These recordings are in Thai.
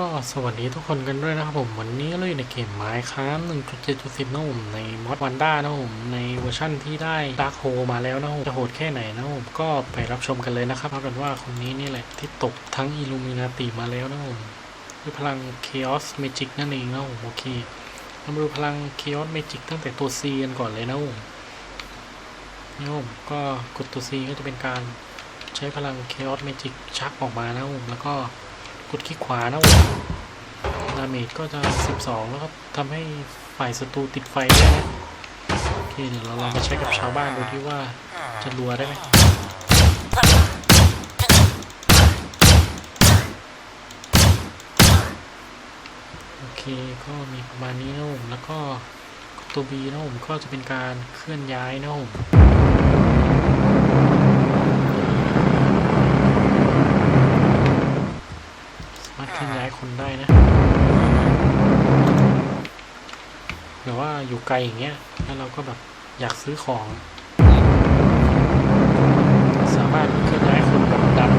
ก็สวัสดีทุกคนกันด้วยนะครับผม วันนี้เราอยู่ในเกมไม้ค้าม1.7.10นะผมในมอดวันด้านะผมในเวอร์ชั่นที่ได้ดาร์คโฮมาแล้วนะผมจะโหดแค่ไหนนะผมก็ไปรับชมกันเลยนะครับเอากันว่าคนนี้นี่แหละที่ตกทั้งอิลูมินาติมาแล้วนะผมด้วยพลัง Chaos Magic นั่นเองนะผมโอเคเรามาดูพลัง Chaos Magic ตั้งแต่ตัว C กันก่อนเลยนะผมนี่ผมก็กดตัว C ก็จะเป็นการใช้พลัง Chaos Magic ชักออกมานะผมแล้วก็ กดคลิกขวานะผมดาเมจก็จะ 12 แล้วก็ทำให้ฝ่ายศัตรูติดไฟได้นะโอเคเดี๋ยวเราลองมาใช้กับชาวบ้านดูที่ว่าจะรัวได้ไหมโอเคก็มีประมาณนี้นะผมแล้วก็ตัวบีนะผมก็จะเป็นการเคลื่อนย้ายนะผมสามารถเคลื่อนได้นะแบบว่าอยู่ไกลอย่างเงี้ย แล้วเราก็แบบอยากซื้อของ สามารถเคลื่อนย้ายคนแบบดัน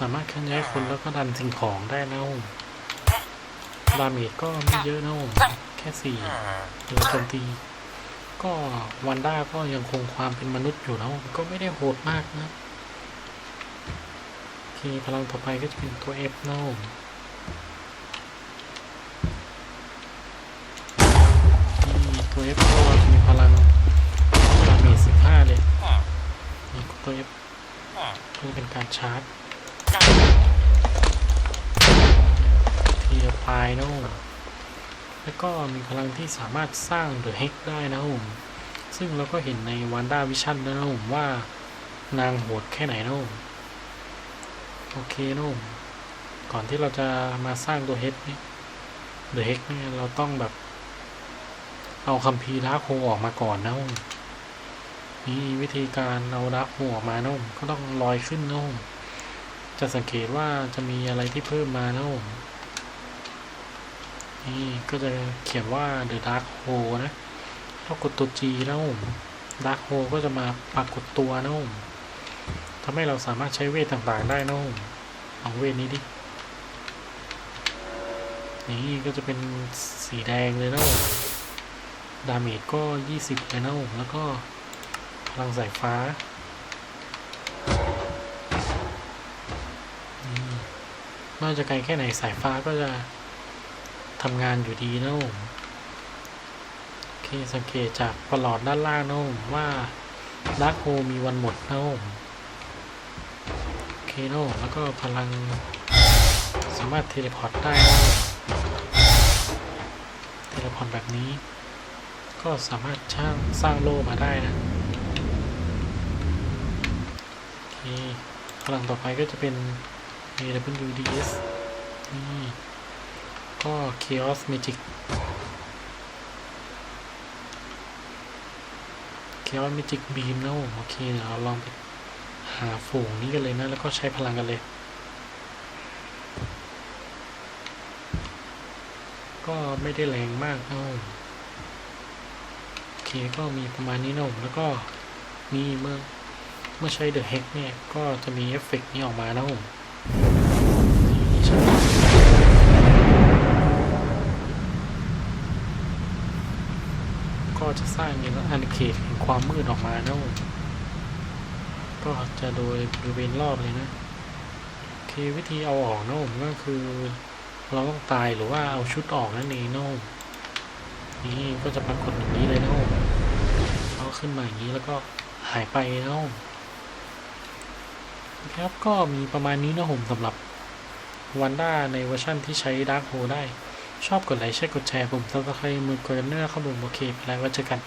สามารถเคลื่อนย้ายคนแล้วก็ดันสิ่งของได้นะผมดาเมจก็ไม่เยอะนะผมแค่สี่โดยโจมตี ก็วันด้าก็ยังคงความเป็นมนุษย์อยู่นะก็ไม่ได้โหดมากนะโอเคพลังต่อไปก็จะเป็นตัว F นะผมนี่ตัว F ก็จะมีพลังดาเมจ15เลยนี่ตัว F เพื่อเป็นการชาร์จทีละปลายนะผม แล้วก็มีพลังที่สามารถสร้างเดอะเฮกได้นะผมซึ่งเราก็เห็นในวันด้าวิชั่นแล้วนะผมว่านางโหดแค่ไหนนะผมโอเคนะผมก่อนที่เราจะมาสร้างตัวเฮกนี่เดอะเฮกเนี่ยเราต้องแบบ เอาคัมภีร์ดาร์คโฮออกมาก่อนนะผมนี่วิธีการเอาดาร์คโฮออกมานะผมก็ต้องลอยขึ้นนะผมจะสังเกตว่าจะมีอะไรที่เพิ่มมานะผม นี่ก็จะเขียนว่า The Dark Hole นะถ้ากดตัว G แล้วผม Dark Hole ก็จะมาปรากฏตัวนะผมทำให้เราสามารถใช้เวทต่างๆได้นะผมเอาเวทนี้ดินี่ก็จะเป็นสีแดงเลยนะผมดาเมจก็ 20เลยนะผมแล้วก็พลังสายฟ้าไม่จ่าจะไกลแค่ไหนสายฟ้าก็จะ ทำงานอยู่ดีนะผมโอเคสังเกตจากประหลอดด้านล่างนะผมว่าดาร์คโฮมีวันหมดนะผมโอเคนะผมแล้วก็พลังสามารถเทเลพอร์ตได้นะเทเลพอร์ตแบบนี้ ก็สามารถช่างสร้างโล่มาได้นะโอเคพลังต่อไปก็จะเป็น AWDS นี่ ก็ Chaos Magic Chaos Magic Beam นะผมโอเคเดี๋ยวเราลองไปหาฝูงนี้กันเลยนะ แล้วก็ใช้พลังกันเลย ก็ไม่ได้แรงมากนะผมโอเคก็มีประมาณนี้นะผมแล้วก็มีเมื่อเมื่อใช้ The Hex เนี่ย ก็จะมีเอฟเฟกต์นี้ออกมานะผม จะสร้างเป็นอาณาเขตแห่งความมืดออกมานะผมก็จะโดยบริเวณรอบเลยนะโอวิธีเอาออกนะผมก็คือ เราต้องตายหรือว่าเอาชุดออกนั่นเองนะผมนี่ก็จะปรากฏอย่างนี้เลยนะผมเอาขึ้นมาอย่างนี้แล้วก็หายไปนะผมครับก็มีประมาณนี้นะผมสำหรับวันด้าในเวอร์ชั่นที่ใช้ดาร์คโฮได้ ชอบกดไลค์แชร์กดแชร์ผมซับสไครต์มือกดกันเนอร์ครับผมโอเคไปแล้วไว้เจอกัน